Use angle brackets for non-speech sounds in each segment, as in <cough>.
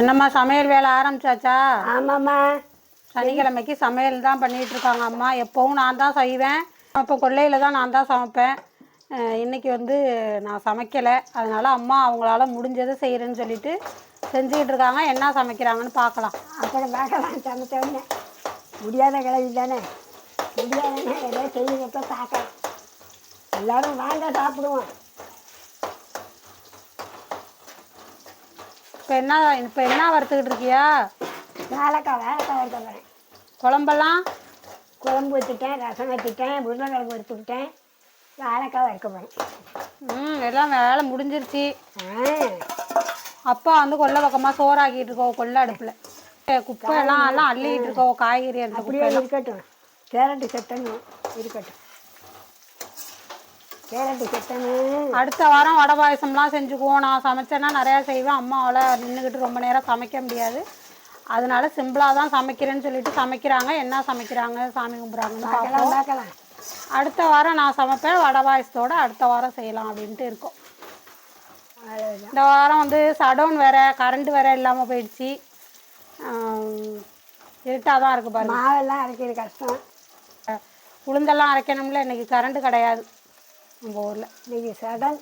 என்னம்மா சமையல் வேலை ஆரம்பிச்சாச்சா? ஆமாம்மா. சனிக்கிழமைக்கு சமையல் தான் பண்ணிட்டு இருக்காங்க அம்மா. எப்போவும் நான் தான் செய்வேன். அப்போ கொல்லையில் தான் நான் தான் சமைப்பேன். அஹ் இன்னைக்கு வந்து நான் சமைக்கலை. அதனால அம்மா அவங்களால முடிஞ்சதை செய்கிறேன்னு சொல்லிட்டு செஞ்சுக்கிட்டு இருக்காங்க என்ன சமைக்கிறாங்கன்னு பார்க்கலாம். அப்புறம் பார்க்கலாம். சமைச்ச உடனே முடியாத கிளவி தானே முடியாதுன்னு ஏதோ செய்யறத பார்க்கலாம் எல்லாரும் வாங்க சாப்பிடுவோம். இப்போ என்ன இப்போ என்ன வறுத்துக்கிட்டு இருக்கியா? வாழைக்காய் வாழைக்காய் வறுக்க போகிறேன் குழம்பெல்லாம்? குழம்பு வச்சுட்டேன் ரசம் வச்சுட்டேன் உருளைக்கிழங்கு வறுத்துக்கிட்டேன் வாழைக்காய் வறுக்க போகிறேன் ம் எல்லாம் வேலை முடிஞ்சிருச்சு. அப்பா வந்து கொல்லை பக்கமாக சோறாக்கிட்டு இருக்கோம் கொல்லை அடுப்பில். குப்பை எல்லாம் எல்லாம் அள்ளிட்டு இருக்கோம் காய்கறி எடுத்து அப்படியே இருக்கட்டும். கேரட்டு சட்டணும் இருக்கட்டும். அடுத்த வாரம் வடை பாயசம்லாம் செஞ்சுக்குவோம். நான் சமைச்சேன்னா நிறையா செய்வேன். அம்மாவால் நின்றுக்கிட்டு ரொம்ப நேரம் சமைக்க முடியாது. அதனால சிம்பிளாக தான் சமைக்கிறேன்னு சொல்லிட்டு சமைக்கிறாங்க. என்ன சமைக்கிறாங்க? சாமி கும்பிட்றாங்கன்னு அடுத்த வாரம் நான் சமைப்பேன். வடை பாயசத்தோட அடுத்த வாரம் செய்யலாம் அப்படின்ட்டு இருக்கோம். இந்த வாரம் வந்து சடவுன் வேற கரண்ட் வேற இல்லாமல் போயிடுச்சு. இருட்டாக தான் இருக்குது பாருங்க. மாவெல்லாம் அரைக்கிறது கஷ்டம். உளுந்தெல்லாம் அரைக்கணும்ல. இன்னைக்கு கரண்ட் கிடையாது. நம்ம ஊரில். இன்னைக்கு சுண்டல்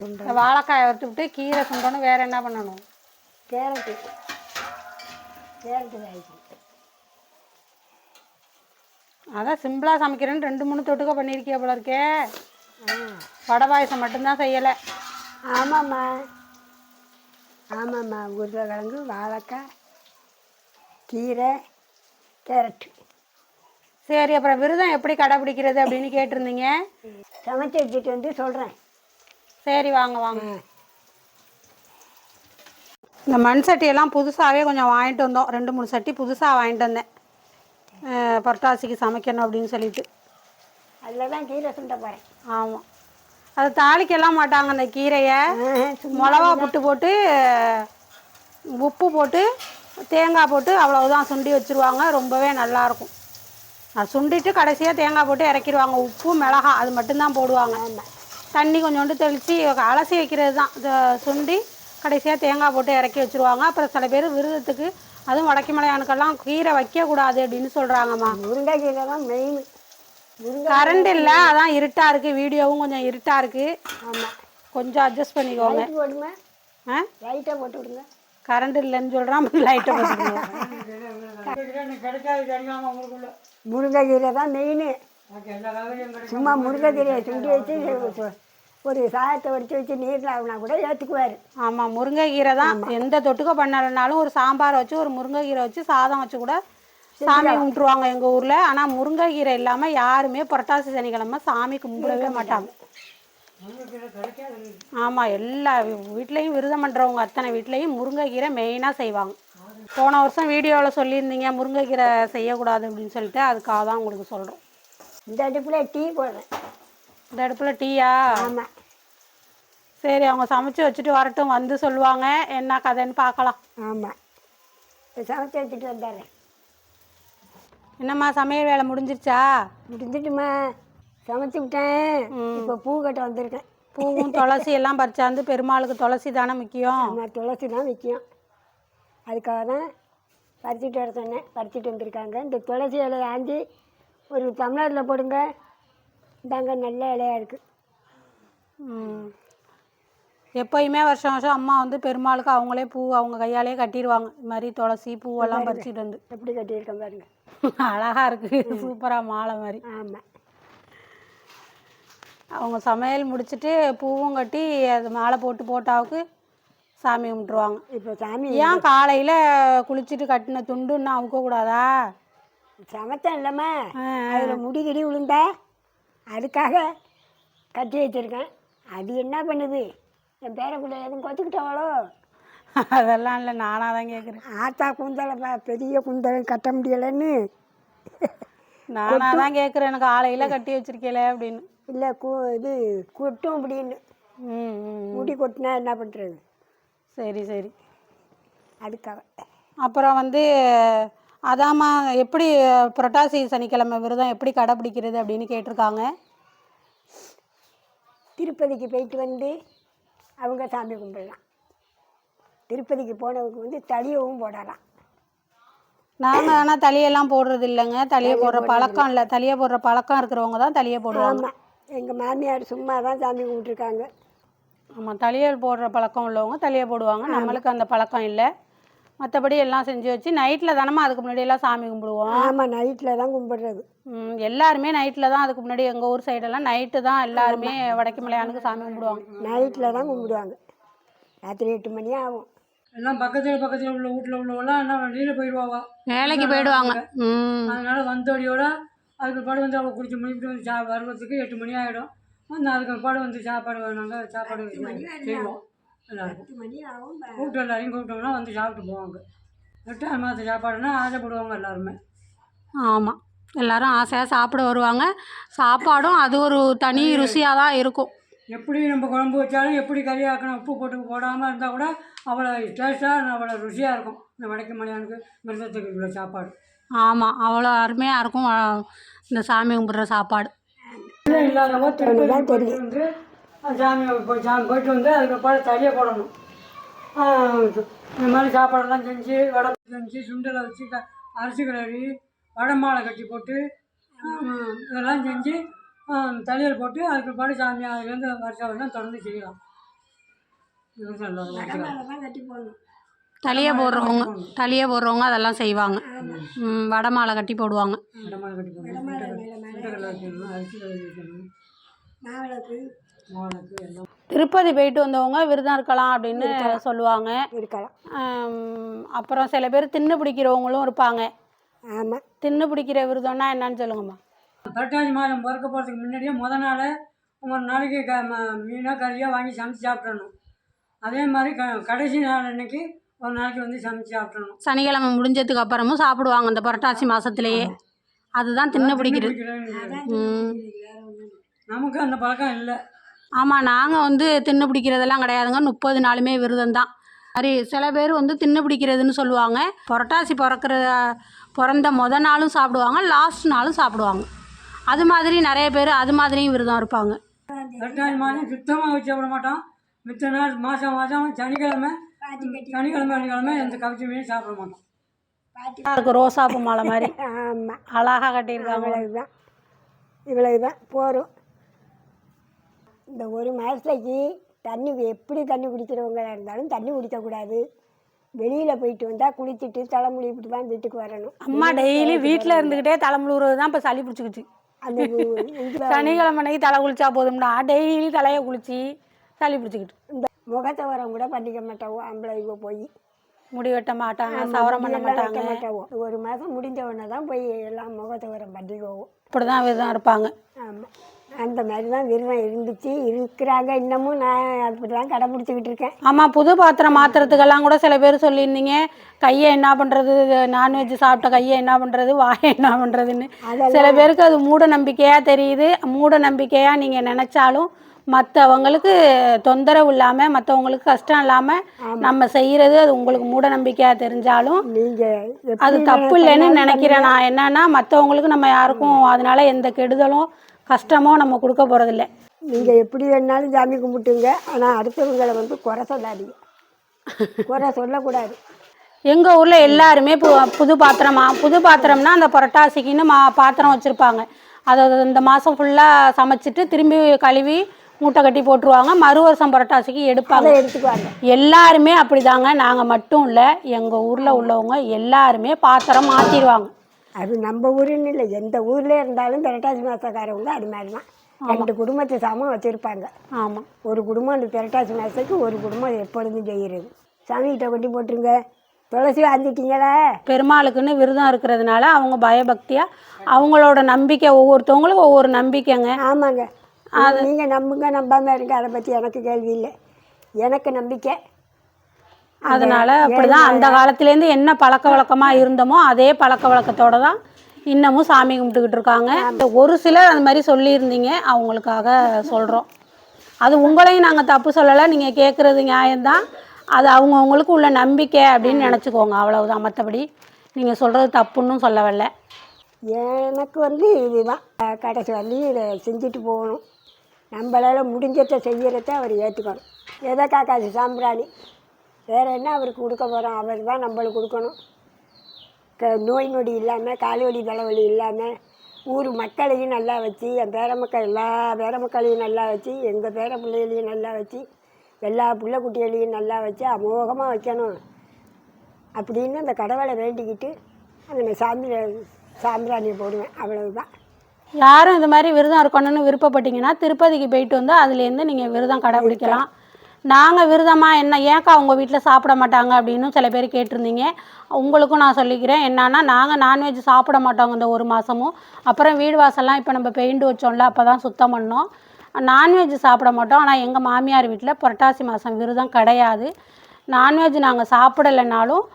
இந்த வாழைக்காயை வறுத்துவிட்டு கீரை சுண்டணும் வேற என்ன பண்ணணும்? கேரட்டு. கேரட்டு வாங்கி அதான் சிம்பிளாக சமைக்கிறேன்னு ரெண்டு மூணு தொட்டுக்க பண்ணியிருக்கிய போல இருக்கே. வடை பாயசம் மட்டும்தான் செய்யலை. ஆமாம்மா. ஆமாம்மா. உருளைக்கிழங்கு வாழைக்காய் கீரை கேரட்டு. சரி அப்புறம் விரதம் எப்படி கடைபிடிக்கிறது அப்படின்னு கேட்டிருந்தீங்க? சமைச்சு வச்சுட்டு வந்து சொல்கிறேன் சரி வாங்க வாங்க. இந்த மண் சட்டியெல்லாம் புதுசாகவே கொஞ்சம் வாங்கிட்டு வந்தோம். ரெண்டு மூணு சட்டி புதுசாக வாங்கிட்டு வந்தேன். புரட்டாசிக்கு சமைக்கணும் அப்படின்னு சொல்லிட்டு. அதில் தான் கீரை சுண்ட போகிறேன் ஆமாம் அது தாளிக்கலாம் மாட்டாங்க அந்த கீரையை. மிளகா புட்டு போட்டு உப்பு போட்டு தேங்காய் போட்டு அவ்வளவுதான் சுண்டி வச்சுருவாங்க. ரொம்பவே நல்லாயிருக்கும் சுண்டிட்டு கடைசியாக தேங்காய் போட்டு இறக்கிடுவாங்க உப்பு மிளகா அது மட்டும்தான் போடுவாங்க தண்ணி கொஞ்சோண்டு தெளித்து அலசி வைக்கிறது தான் சுண்டி கடைசியாக தேங்காய் போட்டு இறக்கி வச்சுருவாங்க அப்புறம் சில பேர் விரதத்துக்கு அதுவும் வடக்கு மலையானுக்கெல்லாம் கீரை வைக்கக்கூடாது அப்படின்னு சொல்கிறாங்கம்மா முருங்கைக்கீரை தான் மெயின் முருங்கை கரண்ட் இல்லை அதான் இருட்டாக இருக்குது வீடியோவும் கொஞ்சம் இருட்டாக இருக்குது ஆமாம் கொஞ்சம் அட்ஜஸ்ட் பண்ணிக்கோங்க போடுங்க ஆ லைட்டாக போட்டு விடுங்க கரண்ட் இல்லைன்னு சொல்கிறான் லைட்டை போட்டுக்கோங்க முருங்கைக்கீரை தான் மெயின் சும்மா முருங்கைக்கீரையை சுண்டி வச்சு ஒரு சாதத்தை வடித்து வச்சு நீரில் ஆகுனா கூட ஏற்றுக்குவார் ஆமாம் முருங்கைக்கீரை தான் எந்த தொட்டுக்க பண்ணலைனாலும் ஒரு சாம்பார் வச்சு ஒரு முருங்கைக்கீரை வச்சு சாதம் வச்சு கூட சாமி கும்பிட்டுருவாங்க எங்கள் ஊரில். ஆனால் முருங்கைக்கீரை இல்லாமல் யாருமே புரட்டாசி சனிக்கிழமை சாமி கும்பிடவே மாட்டாங்க. ஆமாம் எல்லா வீட்லேயும் விரதம் பண்ணுறவங்க அத்தனை வீட்லேயும் முருங்கைக்கீரை மெயினாக செய்வாங்க. போன வருஷம் வீடியோவில் சொல்லியிருந்தீங்க முருங்கைக்கீரை செய்யக்கூடாது அப்படின்னு சொல்லிட்டு அதுக்காக தான் உங்களுக்கு சொல்கிறோம் இந்த அடுப்பில் டீ போடுறேன். இந்த அடுப்பில் டீயா? ஆமாம் சரி அவங்க சமைச்சு வச்சுட்டு வரட்டும் வந்து சொல்லுவாங்க. என்ன கதைன்னு பார்க்கலாம். ஆமாம் இப்போ சமைச்சு வச்சுட்டு வந்தாரேன் என்னம்மா சமையல் வேலை முடிஞ்சிருச்சா? முடிஞ்சிட்டுமா. சமைச்சு விட்டேன். இப்போ பூ கட்ட வந்திருக்கேன். பூவும் துளசி எல்லாம் பறிச்சாந்து பெருமாளுக்கு துளசி தானே முக்கியம்? துளசி தான் முக்கியம். அதுக்காக தான் பறிச்சுட்டு வர சொன்னேன். பறிச்சுட்டு வந்திருக்காங்க. இந்த துளசி இலையை ஆஞ்சி ஒரு டம்ளரில் போடுங்க. இந்தாங்க நல்ல இலையா இருக்குது. எப்பயுமே வருஷம் வருஷம் அம்மா வந்து பெருமாளுக்கு அவங்களே பூ அவங்க கையாலே கட்டிடுவாங்க. இது மாதிரி துளசி பூவெல்லாம் பறிச்சுட்டு வந்து. எப்படி கட்டியிருக்கேன் பாருங்க. அழகா இருக்கு. சூப்பராக மாலை மாதிரி. ஆமாம் அவங்க சமையல் முடிச்சிட்டு பூவும் கட்டி அது மாலை போட்டு போட்டாவுக்கு சாமி கும்பிட்டுருவாங்க. இப்போ சாமி ஏன் காலையில் குளிச்சுட்டு கட்டின துண்டுன்னு அவுக்கக்கூடாதா சமைச்சேன் இல்லைம்மா. அதில் முடி கிடி விழுந்தா அதுக்காக கட்டி வச்சுருக்கேன். அது என்ன பண்ணுது? என் பேரக்குள்ள எதுவும் கொத்துக்கிட்டாங்களோ? அதெல்லாம் இல்லை நானாக தான் கேட்குறேன் ஆத்தா குந்தலை ப- பெரிய குந்தலை கட்ட முடியலைன்னு. நானாக தான் கேட்குறேன் எனக்கு காலையில் கட்டி வச்சிருக்கேல அப்படின்னு. இல்லை கு இது கொட்டும் அப்படின்னு. முடி கொட்டினா என்ன பண்ணுறது சரி சரி. அதுக்காக அப்புறம் வந்து அதாம்மா எப்படி புரட்டாசி சனிக்கிழமை விரதம் எப்படி கடைப்பிடிக்கிறது அப்படின்னு கேட்டிருக்காங்க. திருப்பதிக்கு போயிட்டு வந்து அவங்க சாமி கும்பிடலாம். திருப்பதிக்கு போனவங்க வந்து தளியவும் போடலாம். நாங்கள் ஆனால் தலையெல்லாம் போடுறது இல்லைங்க. தலையை போடுற பழக்கம் இல்லை. தலையை போடுற பழக்கம் இருக்கிறவங்க தான் தலையை போடுவாங்க. எங்கள் மாமியார் சும்மா தான் சாமி கும்பிட்டுருக்காங்க. ஆமாம் தலையல் போடுற பழக்கம் உள்ளவங்க தலையை போடுவாங்க. நம்மளுக்கு அந்த பழக்கம் இல்லை. மற்றபடி எல்லாம் செஞ்சு வச்சு நைட்டில் தானம்மா அதுக்கு முன்னாடி எல்லாம் சாமி கும்பிடுவோம். ஆமாம் நைட்டில் தான் கும்பிடுறது. ம், எல்லாருமே நைட்டில் தான் அதுக்கு முன்னாடி எங்கள் ஊர் சைடெல்லாம் நைட்டு தான் எல்லாருமே வடக்கு மலையானுக்கு சாமி கும்பிடுவாங்க. நைட்டில் தான் கும்பிடுவாங்க. ராத்திரி எட்டு மணி ஆகும். எல்லாம் பக்கத்தில் பக்கத்தில் உள்ள வீட்டில் உள்ளவெல்லாம் என்ன வெளியில் போயிடுவாங்க வேலைக்கு போயிடுவாங்க. ம். அதனால வந்தோடியோட அதுக்கு பாடு வந்து அவள் குடிச்சு முடிச்சுட்டு வந்து சா வருவதுக்கு எட்டு மணி ஆகிடும் அதுக்கு பாடு வந்து சாப்பாடு நாங்கள் சாப்பாடு செய்வோம். எல்லாருக்கும் கூப்பிட்டு எல்லாரையும் கூப்பிட்டோம்னா வந்து சாப்பிட்டு போவாங்க. எட்டாம் மாத சாப்பாடுனா ஆசைப்படுவாங்க எல்லாருமே. ஆமாம் எல்லாரும் ஆசையாக சாப்பிட வருவாங்க. சாப்பாடும் அது ஒரு தனி ருசியாக தான் இருக்கும். எப்படி நம்ம குழம்பு வச்சாலும் எப்படி கறி ஆக்கணும் உப்பு போட்டு போடாமல் இருந்தால் கூட அவ்வளோ டேஸ்ட்டாக அவ்வளோ ருசியாக இருக்கும். இந்த வடக்கு மலையானுக்கு மிருதத்துக்கு உள்ள சாப்பாடு. ஆமாம் அவ்வளோ அருமையாக இருக்கும் இந்த சாமி கும்பிட்ற சாப்பாடு. இல்லாதவங்க திருப்பதி போயிட்டு வந்து அந்த சாமி போய் சாமி போயிட்டு வந்து அதுக்கு பாடு தனியாக போடணும். இந்த மாதிரி சாப்பாடெல்லாம் செஞ்சு வடை செஞ்சு சுண்டலை வச்சு க அரிசி கிளறி வடை மாலை கட்டி போட்டு இதெல்லாம் செஞ்சு தலையில் போட்டு அதுக்கு பாடு சாமி அதுலேருந்து வருஷம் வருஷம் தொடர்ந்து செய்யலாம். கட்டி போடணும். தலையை போடுறவங்க தலையை போடுறவங்க அதெல்லாம் செய்வாங்க. வடை மாலை கட்டி போடுவாங்க. திருப்பதி போயிட்டு வந்தவங்க விரதம் இருக்கலாம் அப்படின்னு சொல்லுவாங்க. இருக்கலாம். அப்புறம் சில பேர் தின்னு பிடிக்கிறவங்களும் இருப்பாங்க. ஆமாம் தின்னு பிடிக்கிற விரதம்னா என்னன்னு சொல்லுங்கம்மா. புரட்டாசி மாதம் பிறக்க போகிறதுக்கு முன்னாடியே முத நாள் ஒரு நாளைக்கு க ம- மீனோ கறியோ வாங்கி சமைச்சு சாப்பிட்றணும் அதே மாதிரி க கடைசி நாள் அன்னைக்கு ஒரு நாளைக்கு வந்து சமைச்சு சாப்பிட்றணும் சனிக்கிழமை முடிஞ்சதுக்கு அப்புறமும் சாப்பிடுவாங்க இந்த புரட்டாசி மாதத்துலேயே அதுதான் தின்னு பிடிக்கிறது. நமக்கு அந்த பழக்கம் இல்லை. ஆமாம் நாங்கள் வந்து தின்னு பிடிக்கிறதெல்லாம் கிடையாதுங்க. முப்பது நாளுமே விரதம் தான். சரி சில பேர் வந்து தின்னு பிடிக்கிறதுன்னு சொல்லுவாங்க. புரட்டாசி பிறக்கிற பிறந்த முத நாளும் சாப்பிடுவாங்க லாஸ்ட் நாளும் சாப்பிடுவாங்க. அது மாதிரி நிறைய பேர் அது மாதிரியும் விரதம் இருப்பாங்க. புரட்டாசி மாதம் சுத்தமாக வச்சு விட மாட்டோம். மித்த நாள் மாதம் மாதம் சனிக்கிழமை சனிக்கிழமை சனிக்கிழமை எந்த கவிச்சி மீன் சாப்பிட மாட்டோம். இருக்கு ரோசாப்பூ மாலை மாதிரி. <laughs> ஆமாம் அழகாக கட்டியிருக்காங்க. இவ்வளவுதான் இவ்வளவுதான். போதும் இந்த ஒரு மாதத்துக்கு தண்ணி எப்படி தண்ணி குடிக்கிறவங்களா இருந்தாலும் தண்ணி குடிக்கக்கூடாது. வெளியில் போயிட்டு வந்தால் குளிச்சுட்டு தலைமுடி இப்படி தான் வீட்டுக்கு வரணும். அம்மா டெய்லி வீட்டில் இருந்துக்கிட்டே தலை முழுவுறது தான் இப்போ சளி பிடிச்சிக்கிச்சு. அந்த <laughs> சனிக்கிழமை அன்னைக்கு தலை குளிச்சா போதும்னா டெய்லி தலையை குளிச்சு சளி பிடிச்சிக்கிட்டு. இந்த முகத்தை வரம் கூட பண்ணிக்க மாட்டாவோ ஆம்பளை இவ போய். முடி வெட்ட மாட்டாங்க சவரம் பண்ண மாட்டாங்க. மாட்டாவோ ஒரு மாதம் முடிஞ்ச உடனே தான் போய் எல்லாம் முகத்தை வரம் பண்ணிக்குவோம். இப்படி தான் விரதம் இருப்பாங்க. ஆமாம் அந்த மாதிரி தான் விரதம் இருந்துச்சு. இருக்கிறாங்க இன்னமும். நான் அப்படி தான் கடைப்பிடிச்சிக்கிட்டு இருக்கேன். ஆமாம் புது பாத்திரம் மாத்துறதுக்கெல்லாம் கூட சில பேர் சொல்லியிருந்தீங்க. கையை என்ன பண்ணுறது நான்வெஜ் சாப்பிட்ட கையை என்ன பண்ணுறது வாயை என்ன பண்ணுறதுன்னு சில பேருக்கு அது மூட நம்பிக்கையாக தெரியுது. மூட நம்பிக்கையாக நீங்கள் நினச்சாலும் மற்றவங்களுக்கு தொந்தரவு இல்லாமல் மற்றவங்களுக்கு கஷ்டம் இல்லாமல் நம்ம செய்கிறது அது உங்களுக்கு மூட நம்பிக்கையாக தெரிஞ்சாலும் நீங்கள் அது தப்பு இல்லைன்னு நினைக்கிறேன் நான். என்னன்னா மற்றவங்களுக்கு நம்ம யாருக்கும் அதனால எந்த கெடுதலும் கஷ்டமோ நம்ம கொடுக்க போகிறதில்ல நீங்கள் எப்படி வேணாலும் சாமி கும்பிட்டுங்க. ஆனால் அடுத்தவங்களை வந்து குறை சொல்லாதீங்க. குறை சொல்லக்கூடாது. எங்கள் ஊரில் எல்லாருமே பு புது பாத்திரமா புது பாத்திரம்னா அந்த புரட்டாசிக்குன்னு மா பாத்திரம் வச்சுருப்பாங்க. அதை இந்த மாதம் ஃபுல்லாக சமைச்சிட்டு திரும்பி கழுவி மூட்டை கட்டி போட்டுருவாங்க. மறு வருஷம் புரட்டாசிக்கு எடுப்பாங்க. எடுத்துக்குவாங்க. எல்லாருமே அப்படிதாங்க. நாங்கள் மட்டும் இல்லை எங்கள் ஊரில் உள்ளவங்க எல்லாருமே பாத்திரம் மாற்றிடுவாங்க அது நம்ம ஊருன்னு இல்லை எந்த ஊர்ல இருந்தாலும் புரட்டாசி மாதக்காரவங்க அது மாதிரி தான் ரெண்டு குடும்பத்தை சமம் வச்சுருப்பாங்க. ஆமாம் ஒரு குடும்பம் அந்த புரட்டாசி மாதத்துக்கு ஒரு குடும்பம் எப்பொழுதும் செய்கிறது சாமிகிட்ட கொண்டு போட்டுருங்க. துளசி வாங்கிட்டீங்களா? பெருமாளுக்குன்னு விரதம் இருக்கிறதுனால அவங்க பயபக்தியாக அவங்களோட நம்பிக்கை ஒவ்வொருத்தவங்களுக்கும் ஒவ்வொரு நம்பிக்கைங்க. ஆமாங்க. நீங்கள் நம்புங்க நம்பாமல் இருங்க. அதை பற்றி எனக்கு கேள்வி இல்லை. எனக்கு நம்பிக்கை. அதனால அப்படிதான் அந்த காலத்துலேருந்து என்ன பழக்க வழக்கமாக இருந்தோமோ அதே பழக்க வழக்கத்தோட தான் இன்னமும் சாமி கும்பிட்டுக்கிட்டு இருக்காங்க. ஒரு சிலர் அந்த மாதிரி சொல்லியிருந்தீங்க. அவங்களுக்காக சொல்கிறோம் அது உங்களையும் நாங்கள் தப்பு சொல்லலை. நீங்கள் கேட்குறது நியாயம்தான். அது அவங்கவுங்களுக்கு உள்ள நம்பிக்கை அப்படின்னு நினச்சிக்கோங்க. அவ்வளவுதான். மற்றபடி நீங்கள் சொல்கிறது தப்புன்னு சொல்ல வரல எனக்கு வந்து இதுதான். கடைசி வரலையும் இதை செஞ்சுட்டு போகணும். நம்மளால் முடிஞ்சதை செய்கிறத அவர் ஏற்றுக்கணும் எதை காக்காது சாம்பிராணி. வேறு என்ன அவருக்கு கொடுக்க போகிறோம் அவர் தான் நம்மளுக்கு கொடுக்கணும். க நோய் நொடி இல்லாமல் கால்வலி தலைவலி இல்லாமல் ஊர் மக்களையும் நல்லா வச்சு என் பேர மக்கள் எல்லா பேர மக்களையும் நல்லா வச்சு எங்கள் பேர பிள்ளைகளையும் நல்லா வச்சு எல்லா பிள்ளை குட்டிகளையும் நல்லா வச்சு அமோகமாக வைக்கணும். அப்படின்னு அந்த கடவுளை வேண்டிக்கிட்டு அந்த சாமி சாம்பிராணியை போடுவேன். அவ்வளவுதான். யாரும் இது மாதிரி விரதம் இருக்கணும்னு விருப்பப்பட்டீங்கன்னா திருப்பதிக்கு போயிட்டு வந்து அதுலேருந்து நீங்கள் விரதம் கடைபிடிக்கலாம் நாங்கள் விரதமாக என்ன ஏன்க்கா உங்கள் வீட்டில் சாப்பிட மாட்டாங்க அப்படின்னு சில பேர் கேட்டிருந்தீங்க. உங்களுக்கும் நான் சொல்லிக்கிறேன் என்னன்னா நாங்கள் நான்வெஜ் சாப்பிட மாட்டோங்க இந்த ஒரு மாதமும் அப்புறம் வீடு வாசல்லாம் இப்போ நம்ம பெயிண்ட் வச்சோம்ல அப்போ தான் சுத்தம் பண்ணோம். நான்வெஜ் சாப்பிட மாட்டோம் ஆனால் எங்கள் மாமியார் வீட்டில் புரட்டாசி மாதம் விரதம் கிடையாது. நான்வெஜ் நாங்கள் சாப்பிடலைனாலும்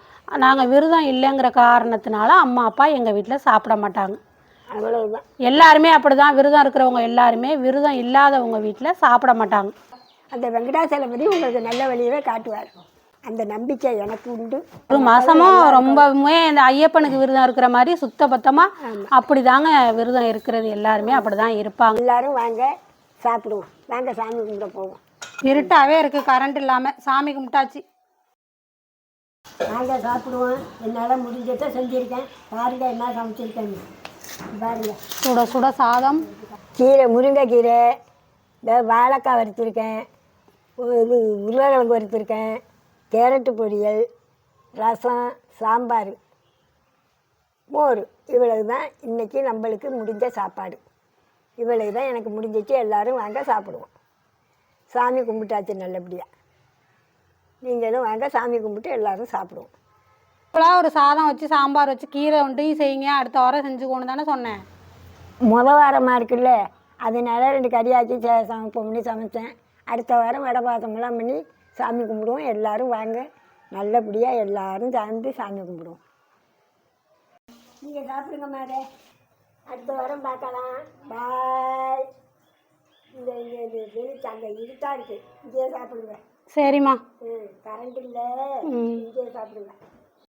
நாங்கள் விரதம் இல்லைங்கிற காரணத்தினால அம்மா அப்பா எங்கள் வீட்டில் சாப்பிட மாட்டாங்க. அவ்வளவுதான். எல்லாருமே அப்படிதான் விரதம் இருக்கிறவங்க எல்லாருமே விரதம் இல்லாதவங்க வீட்டில் சாப்பிட மாட்டாங்க. அந்த வெங்கடாசலபதி உங்களுக்கு நல்ல வழியவே காட்டுவார். அந்த நம்பிக்கை எனக்கு உண்டு. ஒரு மாசமும் ரொம்பவுமே இந்த ஐயப்பனுக்கு விரதம் இருக்கிற மாதிரி சுத்த பத்தமாக அப்படி தாங்க விரதம் இருக்கிறது. எல்லாருமே அப்படி தான் இருப்பாங்க. எல்லாரும் வாங்க சாப்பிடுவோம். வாங்க சாமி கும்பிட போவோம். இருட்டாவே இருக்கு கரண்ட் இல்லாமல் சாமி கும்பிட்டாச்சு. வாங்க சாப்பிடுவோம். என்னால் முடிஞ்சதை செஞ்சுருக்கேன். பாருங்க என்ன சமைச்சிருக்கேன்னு. சுட சுட சாதம். கீரை முருங்கைக்கீரை இந்த வாழைக்காய் வறுத்துருக்கேன். இது உருளைக்கிழங்கு வறுத்துருக்கேன். கேரட்டு பொரியல் ரசம் சாம்பார் மோர். இவ்வளவு தான் இன்றைக்கி நம்மளுக்கு முடிஞ்ச சாப்பாடு. இவ்வளவு தான் எனக்கு முடிஞ்சிச்சு. எல்லோரும் வாங்க சாப்பிடுவோம். சாமி கும்பிட்டாச்சு நல்லபடியாக நீங்களும் வாங்க சாமி கும்பிட்டு எல்லோரும் சாப்பிடுவோம். இப்போலாம் ஒரு சாதம் வச்சு சாம்பார் வச்சு கீரை உண்டு செய்யுங்க. அடுத்த வாரம் செஞ்சுக்கோன்னு தானே சொன்னேன். முத வாரமாக இருக்குல்ல. அதனால ரெண்டு கறியாக்கி ச- சமைப்போம் பண்ணி சமைச்சேன். அடுத்த வாரம் வடை பாசமெல்லாம் பண்ணி சாமி கும்பிடுவோம். எல்லாரும் வாங்க. நல்லபடியாக எல்லாரும் சேர்ந்து சாமி கும்பிடுவோம். நீங்கள் சாப்பிடுங்க மாதே அடுத்த வாரம் பார்க்கலாம். பாய் இந்த வெளிச்சு அங்கே இருட்டாக இருக்குது இங்கேயே சாப்பிடுங்க. சரிம்மா. ம் கரண்ட் இல்லை. இங்கேயே சாப்பிடுங்க.